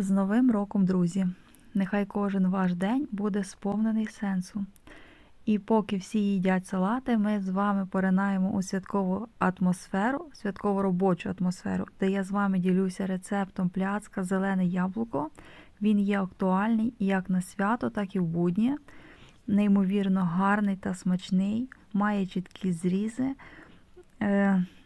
З Новим роком, друзі! Нехай кожен ваш день буде сповнений сенсу. І поки всі їдять салати, ми з вами поринаємо у святкову атмосферу, святково робочу атмосферу, де я з вами ділюся рецептом пляцка зелене яблуко. Він є актуальний як на свято, так і в будні. Неймовірно гарний та смачний, має чіткі зрізи,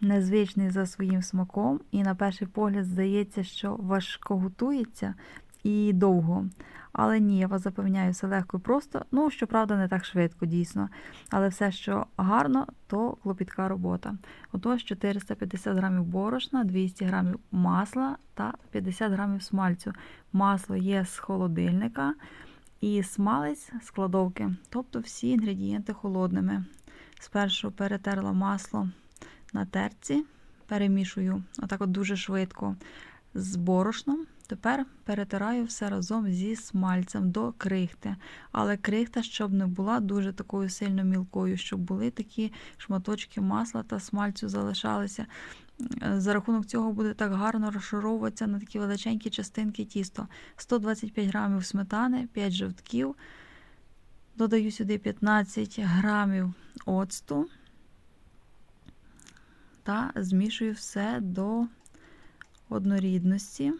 незвичний за своїм смаком, і на перший погляд здається, що важко готується і довго. Але ні, я вас запевняю, все легко і просто. Ну, щоправда, не так швидко, дійсно. Але все, що гарно, то клопітка робота. Отож, 450 грамів борошна, 200 грамів масла та 50 грамів смальцю. Масло є з холодильника і смалець з кладовки, тобто всі інгредієнти холодними. Спершу перетерла масло на терці, перемішую отак от дуже швидко з борошном. Тепер перетираю все разом зі смальцем до крихти. Але крихта, щоб не була дуже такою сильно мілкою, щоб були такі шматочки масла та смальцю залишалися. За рахунок цього буде так гарно розшаровуватися на такі величенькі частинки тісто. 125 грамів сметани, 5 жовтків. Додаю сюди 15 грамів оцту та змішую все до однорідності.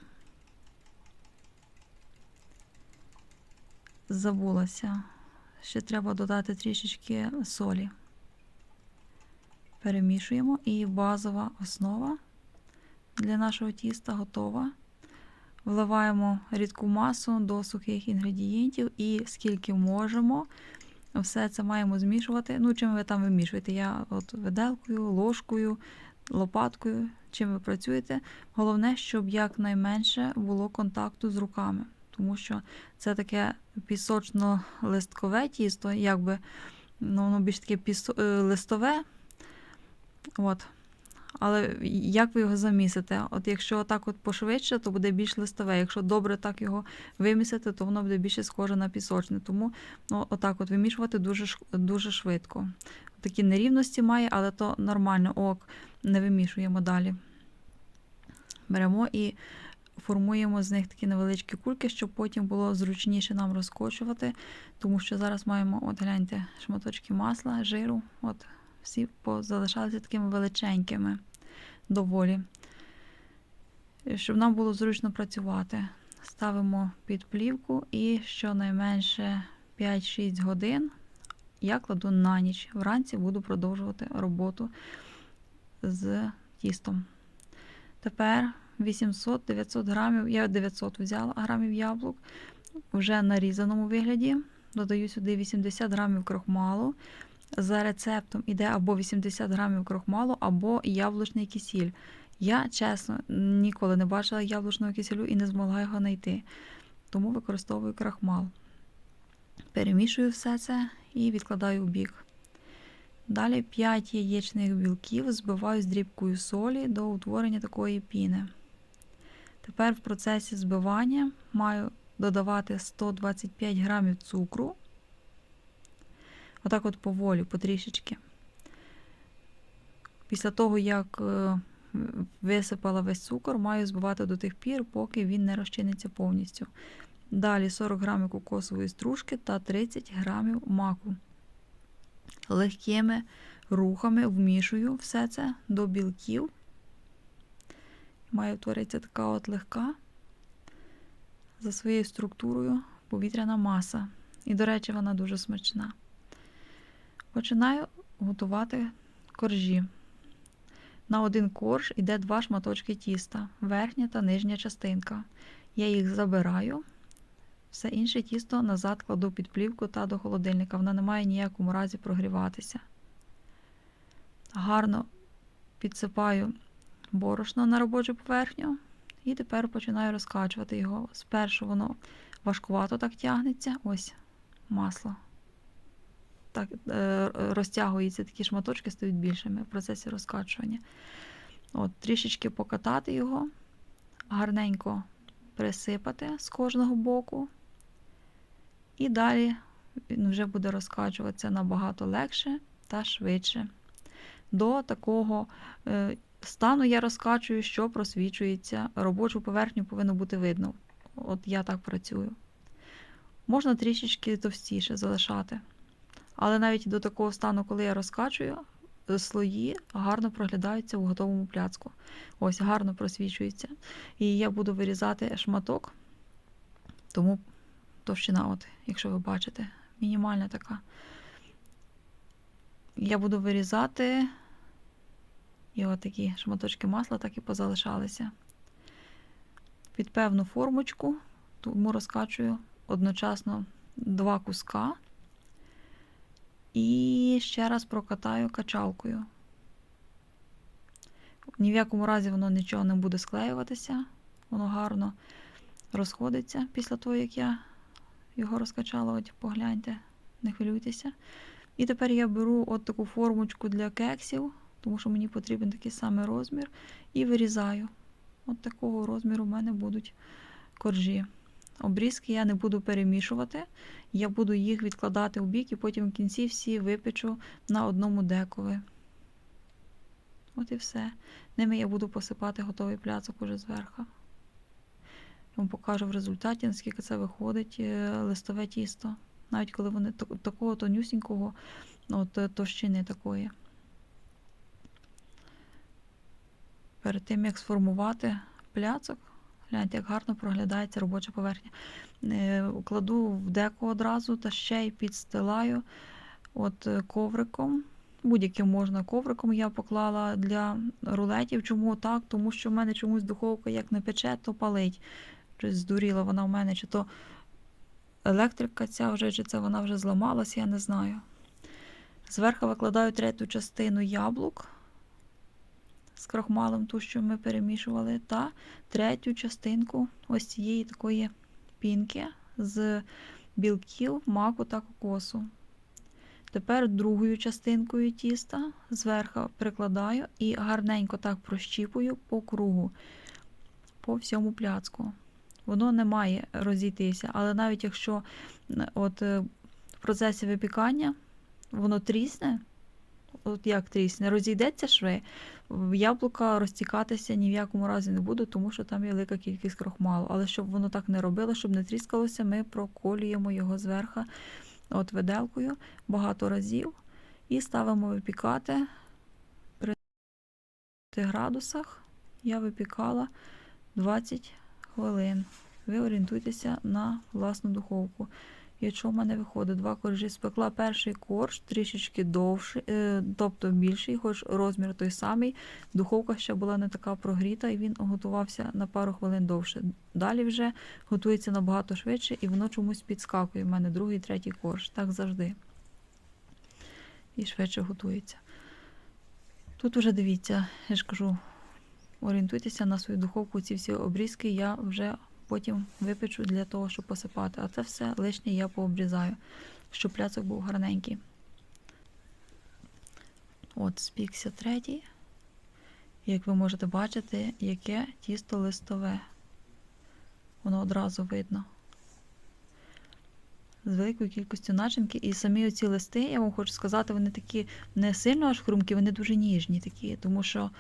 Забулася. Ще треба додати трішечки солі. Перемішуємо і базова основа для нашого тіста готова. Вливаємо рідку масу до сухих інгредієнтів і скільки можемо, все це маємо змішувати. Ну, чим ви там вимішуєте? Я от виделкою, ложкою, лопаткою, чим ви працюєте. Головне, щоб якнайменше було контакту з руками, тому що це таке пісочно-листкове тісто, якби ну, воно більш таке пісо... листове. От. Але як ви його замісите? От Якщо отак от пошвидше, то буде більш листове. Якщо добре так його вимісити, то воно буде більше схоже на пісочне. Тому ну, отак от вимішувати дуже дуже швидко. Такі нерівності має, але то нормально. Ок, не вимішуємо далі. Беремо і формуємо з них такі невеличкі кульки, щоб потім було зручніше нам розкочувати. Тому що зараз маємо, от гляньте, шматочки масла, жиру. от всі залишалися такими величенькими доволі. Щоб нам було зручно працювати. Ставимо під плівку і щонайменше 5-6 годин я кладу на ніч. Вранці буду продовжувати роботу з тістом. Тепер 800-900 грамів, я 900 взяла грамів яблук, вже нарізаному вигляді. Додаю сюди 80 грамів крохмалу. За рецептом іде або 80 грамів крохмалу, або яблучний кисіль. Я, чесно, ніколи не бачила яблучного кисілю і не змогла його знайти. Тому використовую крахмал. Перемішую все це і відкладаю в бік. Далі 5 яєчних білків збиваю з дрібкою солі до утворення такої піни. Тепер в процесі збивання маю додавати 125 грамів цукру. Отак от поволі, потрішечки. Після того, як висипала весь цукор, маю збивати до тих пір, поки він не розчиниться повністю. Далі 40 грамів кокосової стружки та 30 грамів маку. Легкими рухами вмішую все це до білків. Має утворитися така от легка, за своєю структурою повітряна маса. І, до речі, вона дуже смачна. Починаю готувати коржі. На один корж йде два шматочки тіста, верхня та нижня частинка. Я їх забираю. Все інше тісто назад кладу під плівку та до холодильника. Вона не має ніякому разі прогріватися. Гарно підсипаю борошно на робочу поверхню. І тепер починаю розкачувати його. Спершу воно важкувато так тягнеться. Ось масло. Так, е, Розтягуються такі шматочки, стають більшими в процесі розкачування. От, Трішечки покатати його, гарненько присипати з кожного боку. І далі він вже буде розкачуватися набагато легше та швидше. До такого стану я розкачую, що просвічується. Робочу поверхню повинно бути видно. от я так працюю. Можна трішечки товстіше залишати. Але навіть до такого стану, коли я розкачую, е, слої гарно проглядаються у готовому пляцку. Ось гарно просвічується. І я буду вирізати шматок, тому товщина, от, якщо ви бачите, мінімальна така. Я буду вирізати, і от такі шматочки масла так і позалишалися. Під певну формочку, тому розкачую одночасно два куска. І ще раз прокатаю качалкою. Ні в якому разі воно нічого не буде склеюватися, воно гарно розходиться після того, як я його розкачала. От погляньте, не хвилюйтеся. І тепер я беру от таку формочку для кексів, тому що мені потрібен такий самий розмір, і вирізаю. От такого розміру в мене будуть коржі. Обрізки я не буду перемішувати, я буду їх відкладати у бік і потім в кінці всі випечу на одному декові. От і все. Ними я буду посипати готовий пляцок уже зверху. Я вам покажу в результаті, наскільки це виходить е, листове тісто. Навіть коли вони такого тонюсінького, от, е, товщини такої. Перед тим, як сформувати пляцок, гляньте, як гарно проглядається робоча поверхня. Е, Кладу в деко одразу та ще й підстилаю от е, ковриком. Будь-яким можна ковриком я поклала для рулетів. Чому так? Тому що в мене чомусь духовка як не пече, то палить. Щось здуріла вона в мене, чи то електрика ця вже, чи це вона вже зламалась, я не знаю. Зверху викладаю третю частину яблук з крахмалем, ту, що ми перемішували, та третю частинку ось цієї такої пінки з білків, маку та кокосу. Тепер другою частинкою тіста зверху прикладаю і гарненько так прощіпую по кругу, по всьому пляцку. Воно не має розійтися, але навіть якщо от, е, в процесі випікання воно трісне, от як трісне, розійдеться шви, яблука розтікатися ні в якому разі не буде, тому що там є велика кількість крохмалу. Але щоб воно так не робило, щоб не тріскалося, ми проколюємо його зверху от виделкою багато разів і ставимо випікати при 30 градусах. Я випікала 20 хвилин. Ви орієнтуйтеся на власну духовку. І що в мене виходить? Два коржі спекла перший корж трішечки довший, е, тобто більший, хоч розмір той самий. Духовка ще була не така прогріта, і він готувався на пару хвилин довше. Далі вже готується набагато швидше, і воно чомусь підскакує. У мене другий, третій корж. Так завжди. І швидше готується. Тут вже дивіться, я ж кажу, орієнтуйтеся на свою духовку. Ці всі обрізки я вже потім випечу для того, щоб посипати. А це все лишнє я пообрізаю, щоб пляцок був гарненький. От, спікся третій. Як ви можете бачити, яке тісто листове. Воно одразу видно. З великою кількістю начинки. І самі оці листи, я вам хочу сказати, вони такі не сильно аж хрумкі, вони дуже ніжні такі, тому що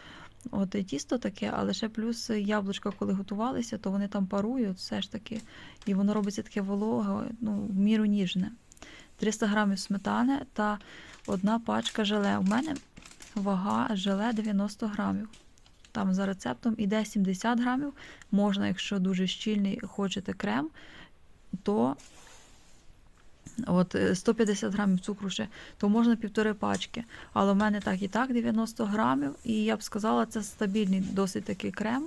От тісто таке, але ще плюс яблучка, коли готувалися, то вони там парують все ж таки. І воно робиться таке вологе, ну, в міру ніжне. 300 грамів сметани та одна пачка желе. У мене вага желе 90 грамів. Там за рецептом іде 70 грамів. Можна, якщо дуже щільний хочете крем, то От е, 150 грамів цукру ще, то можна півтори пачки. Але в мене так і так 90 грамів, і я б сказала, це стабільний досить такий крем.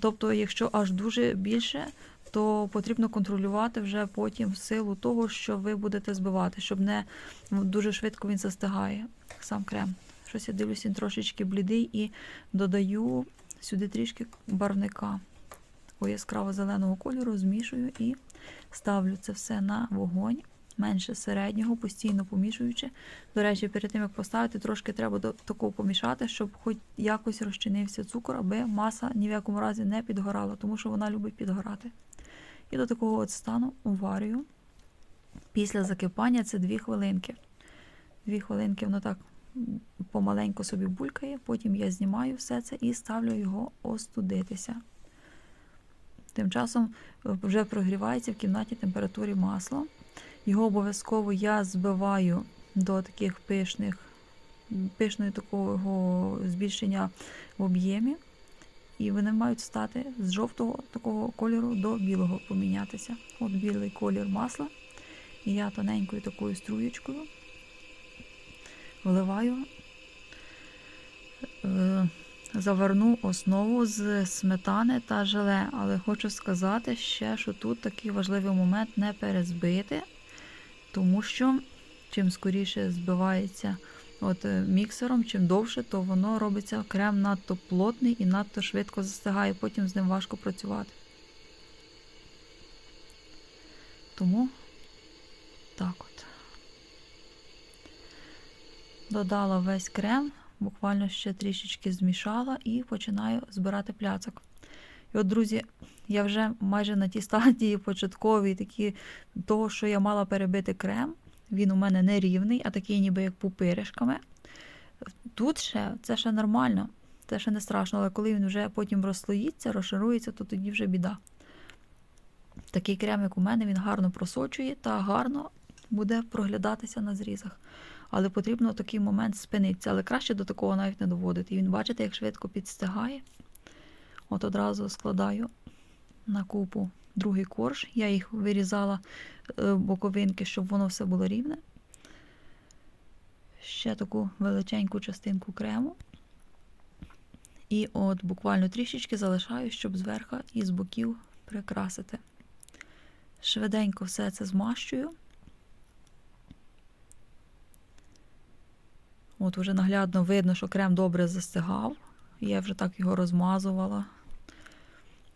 Тобто, якщо аж дуже більше, то потрібно контролювати вже потім в силу того, що ви будете збивати, щоб не ну, дуже швидко він застигає, сам крем. Щось я дивлюся, він трошечки блідий і додаю сюди трішки барвника яскраво зеленого кольору, змішую і ставлю це все на вогонь менше середнього, постійно помішуючи. До речі, перед тим як поставити, трошки треба до такого помішати, щоб хоч якось розчинився цукор, аби маса ні в якому разі не підгорала, тому що вона любить підгорати. І до такого от стану уварюю. Після закипання це 2 хвилинки. 2 хвилинки воно так помаленьку собі булькає, потім я знімаю все це і ставлю його остудитися. Тим часом вже прогрівається в кімнатній температурі масло. Його обов'язково я збиваю до таких пишних, пишної такого збільшення в об'ємі. І вони мають стати з жовтого такого кольору до білого помінятися. От білий колір масла. І я тоненькою такою струєчкою вливаю е, заварну основу з сметани та желе. Але хочу сказати ще, що тут такий важливий момент не перезбити, тому що чим скоріше збивається от е, міксером, чим довше, то воно робиться крем надто плотний і надто швидко застигає, потім з ним важко працювати. Тому так от. Додала весь крем, буквально ще трішечки змішала і починаю збирати пляцок. І от, друзі, я вже майже на тій стадії початковій, такі того, що я мала перебити крем. Він у мене не рівний, а такий ніби як пупиришками. Тут ще це ще нормально, це ще не страшно, але коли він вже потім розслоїться, розшарується, то тоді вже біда. Такий крем, як у мене, він гарно просочує та гарно буде проглядатися на зрізах. Але потрібно такий момент спинитися. Але краще до такого навіть не доводити. І він, бачите, як швидко підстигає. От одразу складаю на купу другий корж. Я їх вирізала е, боковинки, щоб воно все було рівне. Ще таку величеньку частинку крему. І от буквально трішечки залишаю, щоб зверху і з боків прикрасити. Швиденько все це змащую. От уже наглядно видно, що крем добре застигав. Я вже так його розмазувала.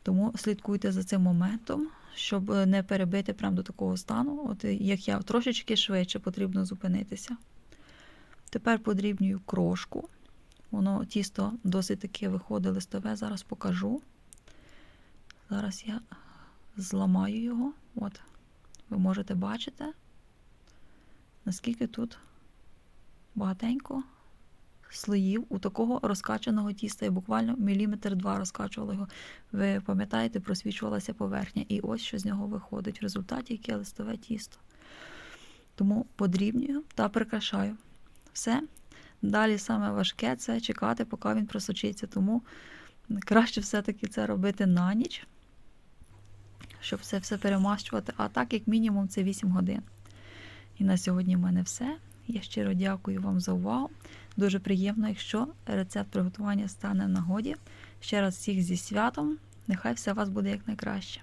Тому слідкуйте за цим моментом, щоб не перебити прямо до такого стану. От як я трошечки швидше потрібно зупинитися. Тепер подрібнюю крошку. Воно тісто досить таке виходить листове, зараз покажу. Зараз я зламаю його. От, ви можете бачити, наскільки тут багатенько слоїв у такого розкачаного тіста. Я буквально міліметр два розкачувала його. Ви пам'ятаєте, просвічувалася поверхня. І ось що з нього виходить в результаті, яке листове тісто. Тому подрібнюю та прикрашаю. Все. Далі саме важке це чекати, поки він просочиться. Тому краще все-таки це робити на ніч, щоб все все перемащувати. А так, як мінімум, це 8 годин. І на сьогодні в мене все. Я щиро дякую вам за увагу. Дуже приємно, якщо рецепт приготування стане в нагоді. Ще раз всіх зі святом. Нехай все у вас буде якнайкраще.